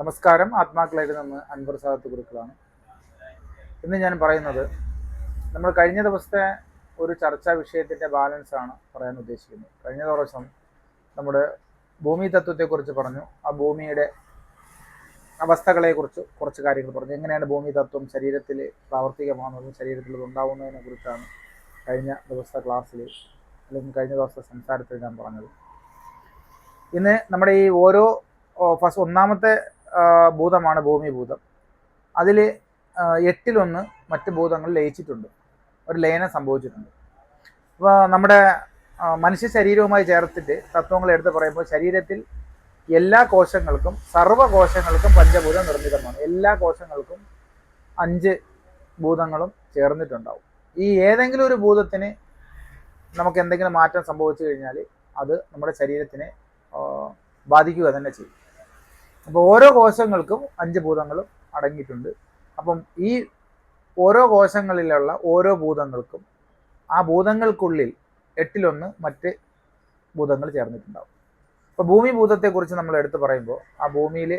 നമസ്കാരം. ആത്മാക്കളായിട്ട് നിന്ന് അൻവർ സാദത്ത് ഗുരുക്കളാണ് ഇന്ന് ഞാൻ പറയുന്നത് നമ്മൾ കഴിഞ്ഞ ദിവസത്തെ ഒരു ചർച്ചാ വിഷയത്തിന്റെ ബാലൻസ് ആണ് പറയാൻ ഉദ്ദേശിക്കുന്നത്. കഴിഞ്ഞ ദിവസം നമ്മുടെ ഭൂമി തത്വത്തെക്കുറിച്ച് പറഞ്ഞു. ആ ഭൂമിയുടെ അവസ്ഥകളെക്കുറിച്ച് കുറച്ച് കാര്യങ്ങൾ പറഞ്ഞു. എങ്ങനെയാണ് ഭൂമി തത്വം ശരീരത്തിൽ പ്രാവർത്തികമാകുന്നതും ശരീരത്തിൽ ഉണ്ടാവുന്നതിനെ കുറിച്ചാണ് കഴിഞ്ഞ ദിവസത്തെ ക്ലാസ്സിൽ അല്ലെങ്കിൽ കഴിഞ്ഞ ദിവസത്തെ സംസാരത്തിൽ ഞാൻ പറഞ്ഞത്. ഇന്ന് നമ്മുടെ ഈ ഓരോ ഫസ്റ്റ് ഒന്നാമത്തെ ഭൂതമാണ് ഭൂമി ഭൂതം. അതിൽ എട്ടിലൊന്ന് മറ്റ് ഭൂതങ്ങൾ ലയിച്ചിട്ടുണ്ട്. ഒരു ലയനം സംഭവിച്ചിട്ടുണ്ട്. അപ്പോൾ നമ്മുടെ മനുഷ്യ ശരീരവുമായി ചേർത്തിട്ട് തത്വങ്ങൾ എടുത്ത് പറയുമ്പോൾ ശരീരത്തിൽ എല്ലാ കോശങ്ങൾക്കും സർവ കോശങ്ങൾക്കും പഞ്ചഭൂതം നിർമ്മിതമാണ്. എല്ലാ കോശങ്ങൾക്കും അഞ്ച് ഭൂതങ്ങളും ചേർന്നിട്ടുണ്ടാവും. ഈ ഏതെങ്കിലും ഒരു ഭൂതത്തിന് നമുക്ക് എന്തെങ്കിലും മാറ്റം സംഭവിച്ചു കഴിഞ്ഞാൽ അത് നമ്മുടെ ശരീരത്തിനെ ബാധിക്കുക തന്നെ ചെയ്യും. അപ്പോൾ ഓരോ കോശങ്ങൾക്കും അഞ്ച് ഭൂതങ്ങളും അടങ്ങിയിട്ടുണ്ട്. അപ്പം ഈ ഓരോ കോശങ്ങളിലുള്ള ഓരോ ഭൂതങ്ങൾക്കും ആ ഭൂതങ്ങൾക്കുള്ളിൽ എട്ടിലൊന്ന് മറ്റ് ഭൂതങ്ങൾ ചേർന്നിട്ടുണ്ടാവും. അപ്പോൾ ഭൂമി ഭൂതത്തെക്കുറിച്ച് നമ്മൾ എടുത്തു പറയുമ്പോൾ ആ ഭൂമിയിൽ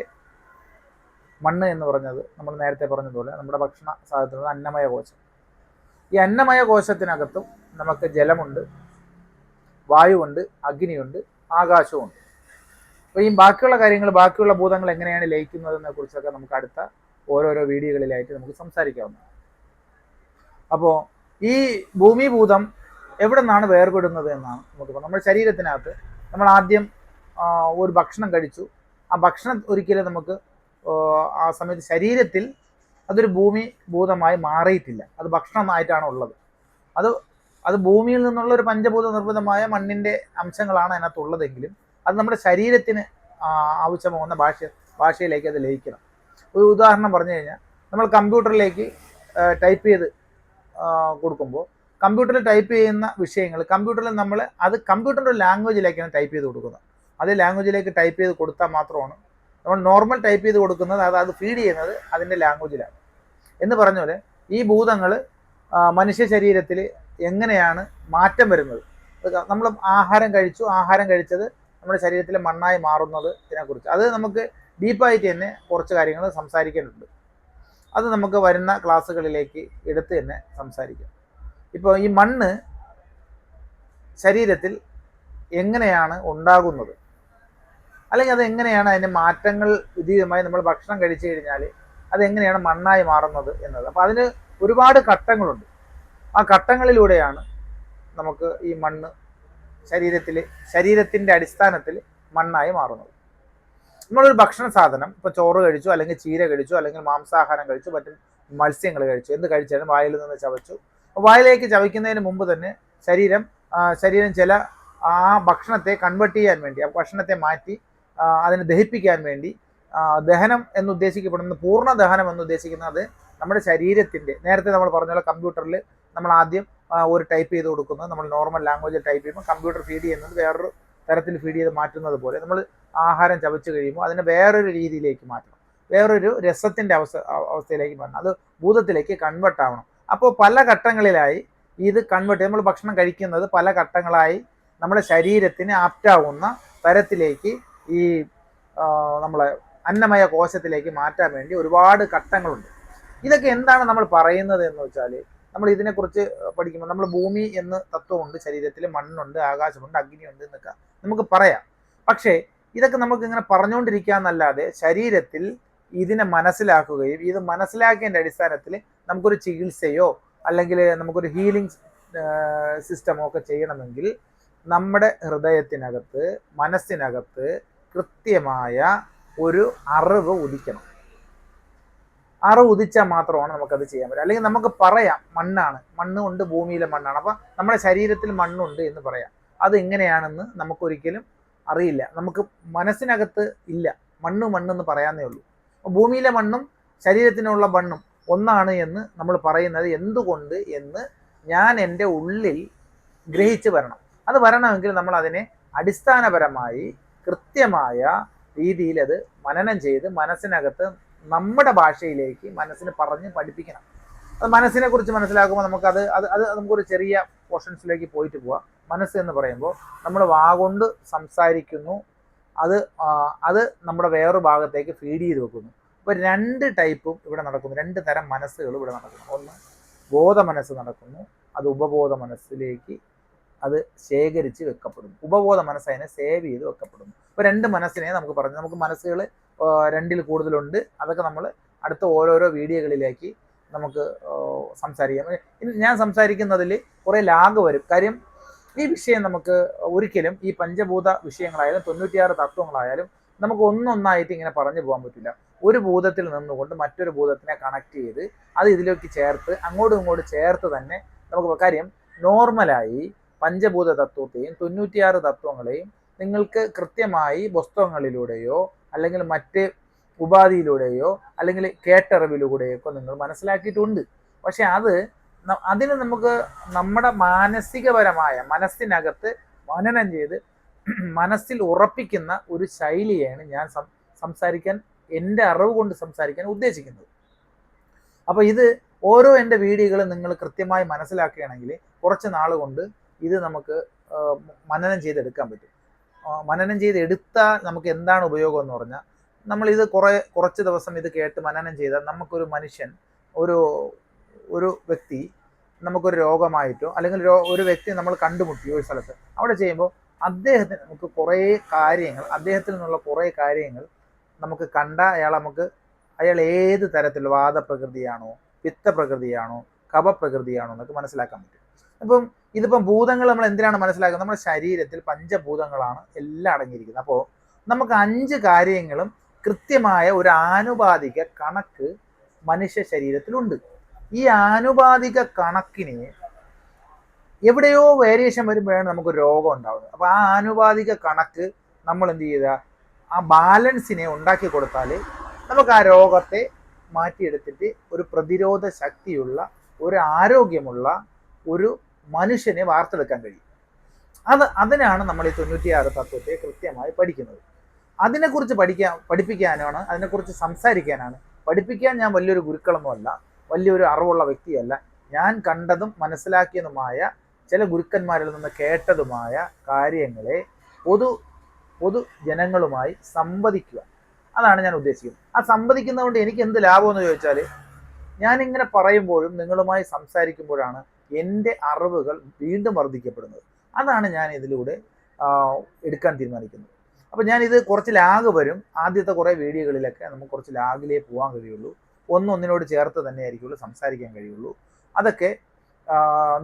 മണ്ണ് എന്ന് പറഞ്ഞത് നമ്മൾ നേരത്തെ പറഞ്ഞതുപോലെ നമ്മുടെ ഭക്ഷണ സാധനത്തിലുള്ള അന്നമയ കോശം. ഈ അന്നമയ കോശത്തിനകത്തും നമുക്ക് ജലമുണ്ട് വായുവുണ്ട് അഗ്നിയുണ്ട് ആകാശവുമുണ്ട്. അപ്പോൾ ഈ ബാക്കിയുള്ള കാര്യങ്ങൾ ബാക്കിയുള്ള ഭൂതങ്ങൾ എങ്ങനെയാണ് ലയിക്കുന്നതെന്നെ കുറിച്ചൊക്കെ നമുക്ക് അടുത്ത ഓരോരോ വീഡിയോകളിലായിട്ട് നമുക്ക് സംസാരിക്കാവുന്നതാണ്. അപ്പോൾ ഈ ഭൂമിഭൂതം എവിടെ നിന്നാണ് വേർപെടുന്നത് എന്നാണ് നമുക്ക്. നമ്മുടെ ശരീരത്തിനകത്ത് നമ്മൾ ആദ്യം ഒരു ഭക്ഷണം കഴിച്ചു. ആ ഭക്ഷണം ഒരിക്കലും നമുക്ക് ആ സമയത്ത് ശരീരത്തിൽ അതൊരു ഭൂമി ഭൂതമായി മാറിയിട്ടില്ല. അത് ഭക്ഷണമായിട്ടാണ് ഉള്ളത്. അത് അത് ഭൂമിയിൽ നിന്നുള്ള ഒരു പഞ്ചഭൂത നിർമ്മിതമായ മണ്ണിന്റെ അംശങ്ങളാണ് അതിനകത്തുള്ളതെങ്കിലും അത് നമ്മുടെ ശരീരത്തിന് ആവശ്യമാകുന്ന ഭാഷ ഭാഷയിലേക്ക് അത് ലയിക്കണം. ഒരു ഉദാഹരണം പറഞ്ഞു കഴിഞ്ഞാൽ നമ്മൾ കമ്പ്യൂട്ടറിലേക്ക് ടൈപ്പ് ചെയ്ത് കൊടുക്കുമ്പോൾ കമ്പ്യൂട്ടറിൽ ടൈപ്പ് ചെയ്യുന്ന വിഷയങ്ങൾ കമ്പ്യൂട്ടറിൽ നമ്മൾ അത് കമ്പ്യൂട്ടറിന്റെ ലാംഗ്വേജിലേക്കാണ് ടൈപ്പ് ചെയ്ത് കൊടുക്കുന്നത്. അതേ ലാംഗ്വേജിലേക്ക് ടൈപ്പ് ചെയ്ത് കൊടുത്താൽ മാത്രമാണ് നമ്മൾ നോർമൽ ടൈപ്പ് ചെയ്ത് കൊടുക്കുന്നത് അത് അത് ഫീഡ് ചെയ്യുന്നത് അതിന്റെ ലാംഗ്വേജിലാണ്. എന്ന് പറഞ്ഞ പോലെ ഈ ഭൂതങ്ങൾ മനുഷ്യ ശരീരത്തിൽ എങ്ങനെയാണ് മാറ്റം വരുന്നത്? നമ്മൾ ആഹാരം കഴിച്ചു ആഹാരം കഴിച്ചത് നമ്മുടെ ശരീരത്തിൽ മണ്ണായി മാറുന്നത് ഇതിനെക്കുറിച്ച്. അത് നമുക്ക് ഡീപ്പായിട്ട് തന്നെ കുറച്ച് കാര്യങ്ങൾ സംസാരിക്കാനുണ്ട്. അത് നമുക്ക് വരുന്ന ക്ലാസ്സുകളിലേക്ക് എടുത്ത് തന്നെ സംസാരിക്കാം. ഇപ്പോൾ ഈ മണ്ണ് ശരീരത്തിൽ എങ്ങനെയാണ് ഉണ്ടാകുന്നത്? അല്ലെങ്കിൽ അത് എങ്ങനെയാണ് അതിന്റെ മാറ്റങ്ങൾ വിധീയമായി നമ്മൾ ഭക്ഷണം കഴിച്ചു കഴിഞ്ഞാൽ അതെങ്ങനെയാണ് മണ്ണായി മാറുന്നത് എന്നത്? അപ്പോൾ അതിന് ഒരുപാട് ഘട്ടങ്ങളുണ്ട്. ആ ഘട്ടങ്ങളിലൂടെയാണ് നമുക്ക് ഈ മണ്ണ് ശരീരത്തിൽ ശരീരത്തിന്റെ അടിസ്ഥാനത്തിൽ മണ്ണായി മാറുന്നത്. നമ്മളൊരു ഭക്ഷണ സാധനം ഇപ്പോൾ ചോറ് കഴിച്ചു അല്ലെങ്കിൽ ചീര കഴിച്ചു അല്ലെങ്കിൽ മാംസാഹാരം കഴിച്ചു മറ്റു മത്സ്യങ്ങൾ കഴിച്ചു എന്ത് കഴിച്ചാലും വായിൽ നിന്ന് ചവച്ചു. വായിലേക്ക് ചവയ്ക്കുന്നതിന് മുമ്പ് തന്നെ ശരീരം ശരീരം ചില ആ ഭക്ഷണത്തെ കൺവെർട്ട് ചെയ്യാൻ വേണ്ടി ആ ഭക്ഷണത്തെ മാറ്റി അതിനെ ദഹിപ്പിക്കാൻ വേണ്ടി ദഹനം എന്ന് ഉദ്ദേശിക്കപ്പെടുന്ന പൂർണ ദഹനം എന്നുദ്ദേശിക്കുന്നത് നമ്മുടെ ശരീരത്തിന്റെ നേരത്തെ നമ്മൾ പറഞ്ഞ പോലെ കമ്പ്യൂട്ടറിൽ നമ്മൾ ആദ്യം ഒരു ടൈപ്പ് ചെയ്ത് കൊടുക്കുന്നത് നമ്മൾ നോർമൽ ലാംഗ്വേജിൽ ടൈപ്പ് ചെയ്യുമ്പോൾ കമ്പ്യൂട്ടർ ഫീഡ് ചെയ്യുന്നത് വേറൊരു തരത്തിൽ ഫീഡ് ചെയ്ത് മാറ്റുന്നത് പോലെ നമ്മൾ ആഹാരം ചവച്ച് കഴിയുമ്പോൾ അതിനെ വേറൊരു രീതിയിലേക്ക് മാറ്റണം. വേറൊരു രസത്തിന്റെ അവസ്ഥ അവസ്ഥയിലേക്ക് മാറ്റണം അത് ഭൂതത്തിലേക്ക് കൺവെർട്ട് ആവണം. അപ്പോൾ പല ഘട്ടങ്ങളിലായി ഇത് കൺവെർട്ട് നമ്മൾ ഭക്ഷണം കഴിക്കുന്നത് പല ഘട്ടങ്ങളായി നമ്മുടെ ശരീരത്തിന് ആപ്റ്റാവുന്ന തരത്തിലേക്ക് ഈ നമ്മളെ അന്നമയ കോശത്തിലേക്ക് മാറ്റാൻ വേണ്ടി ഒരുപാട് ഘട്ടങ്ങളുണ്ട്. ഇതൊക്കെ എന്താണ് നമ്മൾ പറയുന്നത് എന്ന് വെച്ചാൽ നമ്മൾ ഇതിനെക്കുറിച്ച് പഠിക്കുമ്പോൾ നമ്മൾ ഭൂമി എന്ന് തത്വമുണ്ട് ശരീരത്തിൽ മണ്ണുണ്ട് ആകാശമുണ്ട് അഗ്നിയുണ്ട് എന്നൊക്കെ നമുക്ക് പറയാം. പക്ഷേ ഇതൊക്കെ നമുക്ക് ഇങ്ങനെ പറഞ്ഞുകൊണ്ടിരിക്കാന്നല്ലാതെ ശരീരത്തിൽ ഇതിനെ മനസ്സിലാക്കുകയും ഇത് മനസ്സിലാക്കിയതിന്റെ അടിസ്ഥാനത്തിൽ നമുക്കൊരു ചികിത്സയോ അല്ലെങ്കിൽ നമുക്കൊരു ഹീലിംഗ് സിസ്റ്റമോ ഒക്കെ ചെയ്യണമെങ്കിൽ നമ്മുടെ ഹൃദയത്തിനകത്ത് മനസ്സിനകത്ത് കൃത്യമായ ഒരു അറിവ് ഉദിക്കണം. അറിവ് ഉദിച്ചാൽ മാത്രമാണ് നമുക്കത് ചെയ്യാൻ പറ്റുക. അല്ലെങ്കിൽ നമുക്ക് പറയാം മണ്ണാണ്. മണ്ണ് കൊണ്ട് ഭൂമിയിലെ മണ്ണാണ്. അപ്പം നമ്മുടെ ശരീരത്തിൽ മണ്ണുണ്ട് എന്ന് പറയാം. അത് എങ്ങനെയാണെന്ന് നമുക്കൊരിക്കലും അറിയില്ല. നമുക്ക് മനസ്സിനകത്ത് ഇല്ല. മണ്ണ് മണ്ണെന്ന് പറയാന്നേ ഉള്ളൂ. ഭൂമിയിലെ മണ്ണും ശരീരത്തിനുള്ള മണ്ണും ഒന്നാണ് എന്ന് നമ്മൾ പറയുന്നത് എന്തുകൊണ്ട് എന്ന് ഞാൻ എന്റെ ഉള്ളിൽ ഗ്രഹിച്ച് വരണം. അത് വരണമെങ്കിൽ നമ്മൾ അതിനെ അടിസ്ഥാനപരമായി കൃത്യമായ രീതിയിൽ അത് മനനം ചെയ്ത് മനസ്സിനകത്ത് നമ്മുടെ ഭാഷയിലേക്ക് മനസ്സിന് പറഞ്ഞ് പഠിപ്പിക്കണം. അത് മനസ്സിനെ കുറിച്ച് മനസ്സിലാക്കുമ്പോൾ നമുക്കത് അത് അത് നമുക്കൊരു ചെറിയ പോർഷൻസിലേക്ക് പോയിട്ട് പോവാം. മനസ്സ് എന്ന് പറയുമ്പോൾ നമ്മൾ വാഗൊണ്ട് സംസാരിക്കുന്നു. അത് അത് നമ്മുടെ വേറൊരു ഭാഗത്തേക്ക് ഫീഡ് ചെയ്ത് വെക്കുന്നു. അപ്പോൾ രണ്ട് ടൈപ്പും ഇവിടെ നടക്കുന്നു. രണ്ട് തരം മനസ്സുകൾ ഇവിടെ നടക്കുന്നു. ഒന്ന് ബോധ മനസ്സ് നടക്കുന്നു. അത് ഉപബോധ മനസ്സിലേക്ക് അത് ശേഖരിച്ച് വെക്കപ്പെടുന്നു. ഉപബോധ മനസ്സ് അതിനെ സേവ് ചെയ്ത് വെക്കപ്പെടുന്നു. അപ്പോൾ രണ്ട് മനസ്സിനെ നമുക്ക് പറഞ്ഞു. നമുക്ക് മനസ്സുകൾ രണ്ടിൽ കൂടുതലുണ്ട്. അതൊക്കെ നമ്മൾ അടുത്ത ഓരോരോ വീഡിയോകളിലേക്ക് നമുക്ക് സംസാരിക്കാം. ഞാൻ സംസാരിക്കുന്നതിൽ കുറേ ലാഗ് വരും. കാര്യം ഈ വിഷയം നമുക്ക് ഒരിക്കലും ഈ പഞ്ചഭൂത വിഷയങ്ങളായാലും തൊണ്ണൂറ്റിയാറ് തത്വങ്ങളായാലും നമുക്ക് ഒന്നൊന്നായിട്ട് ഇങ്ങനെ പറഞ്ഞു പോകാൻ പറ്റില്ല. ഒരു ഭൂതത്തിൽ നിന്നുകൊണ്ട് മറ്റൊരു ഭൂതത്തിനെ കണക്ട് ചെയ്ത് അത് ഇതിലേക്ക് ചേർത്ത് അങ്ങോട്ടും ഇങ്ങോട്ടും ചേർത്ത് തന്നെ നമുക്ക് കാര്യം നോർമലായി പഞ്ചഭൂത തത്വത്തെയും തൊണ്ണൂറ്റിയാറ് തത്വങ്ങളെയും നിങ്ങൾക്ക് കൃത്യമായി പുസ്തകങ്ങളിലൂടെയോ അല്ലെങ്കിൽ മറ്റ് ഉപാധിയിലൂടെയോ അല്ലെങ്കിൽ കേട്ടറിവിലൂടെയോ ഒക്കെ നിങ്ങൾ മനസ്സിലാക്കിയിട്ടുണ്ട്. പക്ഷെ അത് അതിന് നമുക്ക് നമ്മുടെ മാനസികപരമായ മനസ്സിനകത്ത് മനനം ചെയ്ത് മനസ്സിൽ ഉറപ്പിക്കുന്ന ഒരു ശൈലിയാണ് ഞാൻ സംസാരിക്കാൻ എന്റെ അറിവ് കൊണ്ട് സംസാരിക്കാൻ ഉദ്ദേശിക്കുന്നത്. അപ്പോൾ ഇത് ഓരോ എന്റെ വീഡിയോകളും നിങ്ങൾ കൃത്യമായി മനസ്സിലാക്കുകയാണെങ്കിൽ കുറച്ച് നാൾ കൊണ്ട് ഇത് നമുക്ക് മനനം ചെയ്തെടുക്കാൻ പറ്റും. ആ, ചെയ്ത് എടുത്താൽ നമുക്ക് എന്താണ് ഉപയോഗം എന്ന് പറഞ്ഞാൽ ഇത് കുറേ കുറച്ച് ദിവസം ഇത് കേട്ട് മനനം ചെയ്താൽ നമുക്കൊരു മനുഷ്യൻ ഒരു ഒരു വ്യക്തി നമുക്കൊരു രോഗമായിട്ടോ അല്ലെങ്കിൽ ഒരു വ്യക്തി നമ്മൾ കണ്ടുമുട്ടി ഒരു സ്ഥലത്ത് അവിടെ ചെയ്യുമ്പോൾ അദ്ദേഹത്തിന് നമുക്ക് കുറേ കാര്യങ്ങൾ അദ്ദേഹത്തിൽ നിന്നുള്ള കുറേ കാര്യങ്ങൾ നമുക്ക് കണ്ട അയാൾ നമുക്ക് അയാൾ ഏത് തരത്തിൽ വാദപ്രകൃതിയാണോ പിത്തപ്രകൃതിയാണോ കപപ്രകൃതിയാണോ എന്നൊക്കെ മനസ്സിലാക്കാൻ പറ്റും. അപ്പം ഇതിപ്പം ഭൂതങ്ങൾ നമ്മൾ എന്തിനാണ് മനസ്സിലാക്കുന്നത്? നമ്മുടെ ശരീരത്തിൽ പഞ്ചഭൂതങ്ങളാണ് എല്ലാം അടങ്ങിയിരിക്കുന്നത്. അപ്പോൾ നമുക്ക് അഞ്ച് കാര്യങ്ങളും കൃത്യമായ ഒരു ആനുപാതിക കണക്ക് മനുഷ്യ ശരീരത്തിലുണ്ട് ഈ ആനുപാതിക കണക്കിന് എവിടെയോ വേരിയേഷൻ വരുമ്പോഴാണ് നമുക്ക് രോഗം ഉണ്ടാവുന്നത്. അപ്പോൾ ആ ആനുപാതിക കണക്ക് നമ്മൾ എന്ത് ചെയ്യുക? ആ ബാലൻസിനെ ഉണ്ടാക്കി കൊടുത്താൽ നമുക്ക് ആ രോഗത്തെ മാറ്റിയെടുത്തിട്ട് ഒരു പ്രതിരോധ ശക്തിയുള്ള ഒരു ആരോഗ്യമുള്ള ഒരു മനുഷ്യനെ വാർത്തെടുക്കാൻ കഴിയും. അത് അതിനാണ് നമ്മൾ ഈ തൊണ്ണൂറ്റിയാറ് തത്വത്തെ കൃത്യമായി പഠിക്കുന്നത്. അതിനെക്കുറിച്ച് പഠിക്കാൻ പഠിപ്പിക്കാനാണ് അതിനെക്കുറിച്ച് സംസാരിക്കാനാണ്. പഠിപ്പിക്കാൻ ഞാൻ വലിയൊരു ഗുരുക്കളൊന്നുമല്ല വലിയൊരു അറിവുള്ള വ്യക്തിയല്ല. ഞാൻ കണ്ടതും മനസ്സിലാക്കിയതുമായ ചില ഗുരുക്കന്മാരിൽ നിന്ന് കേട്ടതുമായ കാര്യങ്ങളെ പൊതു പൊതു ജനങ്ങളുമായി സംവദിക്കുക. അതാണ് ഞാൻ ഉദ്ദേശിക്കുന്നത്. ആ സംവദിക്കുന്നതുകൊണ്ട് എനിക്ക് എന്ത് ലാഭമെന്ന് ചോദിച്ചാൽ ഞാനിങ്ങനെ പറയുമ്പോഴും നിങ്ങളുമായി സംസാരിക്കുമ്പോഴാണ് എന്റെ അറിവുകൾ വീണ്ടും വർദ്ധിക്കപ്പെടുന്നത്. അതാണ് ഞാൻ ഇതിലൂടെ എടുക്കാൻ തീരുമാനിക്കുന്നത്. അപ്പോൾ ഞാനിത് കുറച്ച് ലാഗ് വരും. ആദ്യത്തെ കുറേ വീഡിയോകളിലൊക്കെ നമുക്ക് കുറച്ച് ലാഗിലേ പോകാൻ കഴിയുള്ളൂ. ഒന്നൊന്നിനോട് ചേർത്ത് തന്നെ ആയിരിക്കുള്ളൂ സംസാരിക്കാൻ കഴിയുള്ളൂ. അതൊക്കെ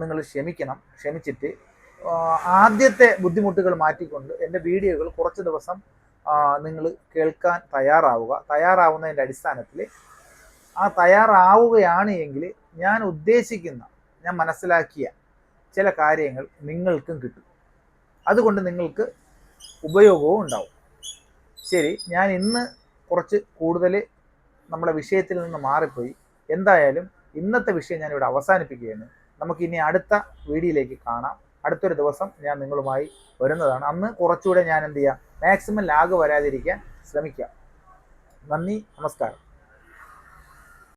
നിങ്ങൾ ക്ഷമിക്കണം. ക്ഷമിച്ചിട്ട് ആദ്യത്തെ ബുദ്ധിമുട്ടുകൾ മാറ്റിക്കൊണ്ട് എന്റെ വീഡിയോകൾ കുറച്ച് ദിവസം നിങ്ങൾ കേൾക്കാൻ തയ്യാറാവുക. തയ്യാറാവുന്നതിന്റെ അടിസ്ഥാനത്തിൽ ആ തയ്യാറാവുകയാണ് എങ്കിൽ ഞാൻ ഉദ്ദേശിക്കുന്ന ഞാൻ മനസ്സിലാക്കിയ ചില കാര്യങ്ങൾ നിങ്ങൾക്കും കിട്ടും. അതുകൊണ്ട് നിങ്ങൾക്ക് ഉപയോഗവും ഉണ്ടാവും. ശരി ഞാൻ ഇന്ന് കുറച്ച് കൂടുതൽ നമ്മുടെ വിഷയത്തിൽ നിന്ന് മാറിപ്പോയി. എന്തായാലും ഇന്നത്തെ വിഷയം ഞാനിവിടെ അവസാനിപ്പിക്കുകയാണ്. നമുക്ക് ഇനി അടുത്ത വീഡിയോയിലേക്ക് കാണാം. അടുത്തൊരു ദിവസം ഞാൻ നിങ്ങളുമായി വരുന്നതാണ്. അന്ന് കുറച്ചുകൂടെ ഞാൻ എന്ത് ചെയ്യാം? മാക്സിമം ലാഗ് വരാതിരിക്കാൻ ശ്രമിക്കാം. നന്ദി നമസ്കാരം.